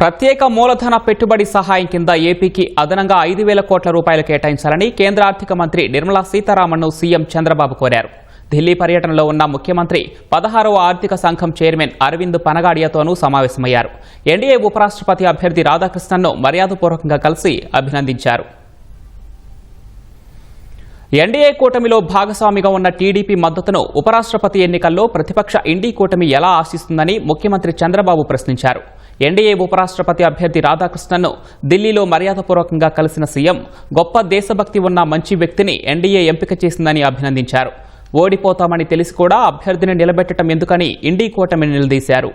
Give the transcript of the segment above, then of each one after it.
ప్రత్యేక మూలధన పెట్టుబడి సహాయం కింద ఏపీకి అదనంగా ఐదు వేల కోట్ల రూపాయలు కేటాయించాలని కేంద్ర ఆర్థిక మంత్రి నిర్మలా సీతారామన్ను సీఎం చంద్రబాబు కోరారు. ఢిల్లీ పర్యటనలో ఉన్న ముఖ్యమంత్రి పదహారవ ఆర్థిక సంఘం చైర్మన్ అరవింద్ పనగాడియాతోనూ సమావేశమయ్యారు. ఎన్డీఏ ఉపరాష్ట్రపతి అభ్యర్థి రాధాకృష్ణన్ను మర్యాదపూర్వకంగా కలిసి అభినందించారు. ఎన్డీఏ కూటమిలో భాగస్వామిగా ఉన్న టీడీపీ మద్దతును ఉపరాష్ట్రపతి ఎన్నికల్లో ప్రతిపక్ష ఇండీ కూటమి ఎలా ఆశిస్తుందని ముఖ్యమంత్రి చంద్రబాబు ప్రశ్నించారు. ఎన్డీఏ ఉపరాష్ట్రపతి అభ్యర్థి రాధాకృష్ణన్ను ఢిల్లీలో మర్యాదపూర్వకంగా కలిసిన సీఎం గొప్ప దేశభక్తి ఉన్న మంచి వ్యక్తిని ఎన్డీఏ ఎంపిక చేసిందని అభినందించారు. ఓడిపోతామని తెలిసి కూడా అభ్యర్థిని నిలబెట్టడం ఎందుకని ఇండీ కూటమిని నిలదీశారు.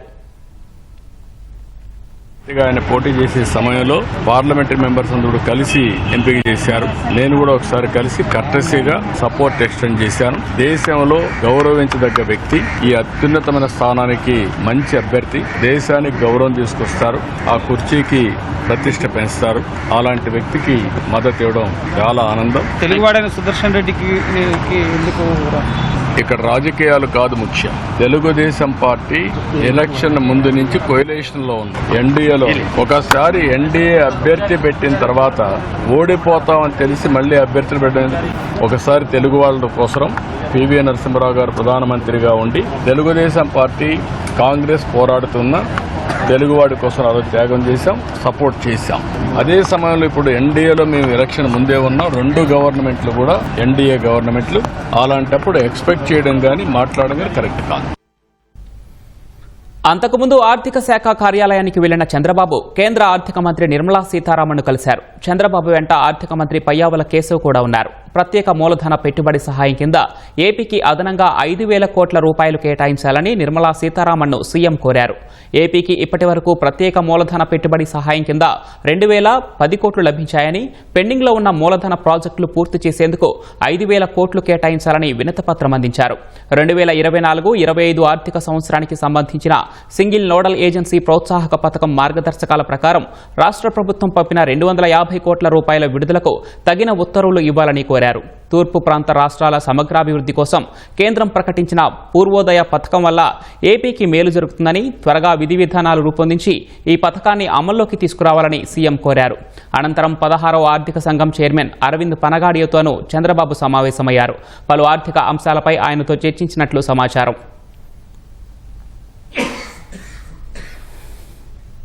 ఆయన పోటీ చేసే సమయంలో పార్లమెంటరీ మెంబర్స్ అందరూ కలిసి ఎంపిక చేశారు. నేను కూడా ఒకసారి కలిసి కర్టసీగా సపోర్ట్ ఎక్స్టెండ్ చేశాను. దేశంలో గౌరవించదగ్గ వ్యక్తి ఈ అత్యున్నతమైన స్థానానికి మంచి అభ్యర్థి దేశానికి గౌరవం తీసుకొస్తారు ఆ కుర్చీకి ప్రతిష్ట పెంచుతారు. అలాంటి వ్యక్తికి మద్దతు ఇవ్వడం చాలా ఆనందం. తెలుగువాడైన సుదర్శన్ రెడ్డికి ఎందుకు ఇక్కడ రాజకీయాలు కాదు ముఖ్యం. తెలుగుదేశం పార్టీ ఎలక్షన్ ముందు నుంచి కోయిలేషన్లో ఉంది. ఎన్డీఏలో ఒకసారి ఎన్డీఏ అభ్యర్థి పెట్టిన తర్వాత ఓడిపోతామని తెలిసి మళ్ళీ అభ్యర్థులు పెట్టింది ఒకసారి తెలుగు వాళ్ళ కోసం పివి నరసింహరావు గారు ప్రధానమంత్రిగా ఉండి తెలుగుదేశం పార్టీ కాంగ్రెస్ పోరాడుతున్న తెలుగువాడి కోసం అదో త్యాగం చేశాం సపోర్ట్ చేశాం. అదే సమయంలో ఇప్పుడు ఎన్డీఏలో మేము ఎలక్షన్ ముందే ఉన్నాం. రెండు గవర్నమెంట్లు కూడా ఎన్డీఏ గవర్నమెంట్లు. అలాంటప్పుడు ఎక్స్పెక్ట్ చేయడం కానీ మాట్లాడడం కానీ కరెక్ట్ కాదు. అంతకుముందు ఆర్థిక శాఖ కార్యాలయానికి వెళ్ళిన చంద్రబాబు కేంద్ర ఆర్థిక మంత్రి నిర్మలా సీతారామన్ను కలిశారు. చంద్రబాబు వెంట ఆర్థిక మంత్రి పయ్యావుల కేశవ్ కూడా ఉన్నారు. ప్రత్యేక మూలధన పెట్టుబడి సహాయం కింద ఏపీకి అదనంగా ఐదు వేల కోట్ల రూపాయలు కేటాయించాలని నిర్మలా సీతారామన్ను సీఎం కోరారు. ఏపీకి ఇప్పటి వరకు ప్రత్యేక మూలధన పెట్టుబడి సహాయం కింద రెండు వేల పది కోట్లు లభించాయని పెండింగ్లో ఉన్న మూలధన ప్రాజెక్టులు పూర్తి చేసేందుకు ఐదు వేల కోట్లు కేటాయించాలని వినతపత్రం అందించారు. రెండు వేల ఇరవై నాలుగు ఇరవై ఐదు ఆర్థిక సంవత్సరానికి సంబంధించిన సింగిల్ నోడల్ ఏజెన్సీ ప్రోత్సాహక పథకం మార్గదర్శకాల ప్రకారం రాష్ట్ర ప్రభుత్వం పంపిన రెండు వందల యాభై కోట్ల రూపాయల విడుదలకు తగిన ఉత్తర్వులు ఇవ్వాలని కోరారు తూర్పు ప్రాంత రాష్ట్రాల సమగ్రాభివృద్ధి కోసం కేంద్రం ప్రకటించిన పూర్వోదయ పథకం వల్ల ఏపీకి మేలు జరుగుతుందని త్వరగా విధి విధానాలు రూపొందించి ఈ పథకాన్ని అమల్లోకి తీసుకురావాలని సీఎం కోరారు. అనంతరం పదహారవ ఆర్థిక సంఘం చైర్మన్ అరవింద్ పనగాడియోతోనూ చంద్రబాబు సమావేశమయ్యారు. పలు ఆర్థిక అంశాలపై ఆయనతో చర్చించినట్లు సమాచారం.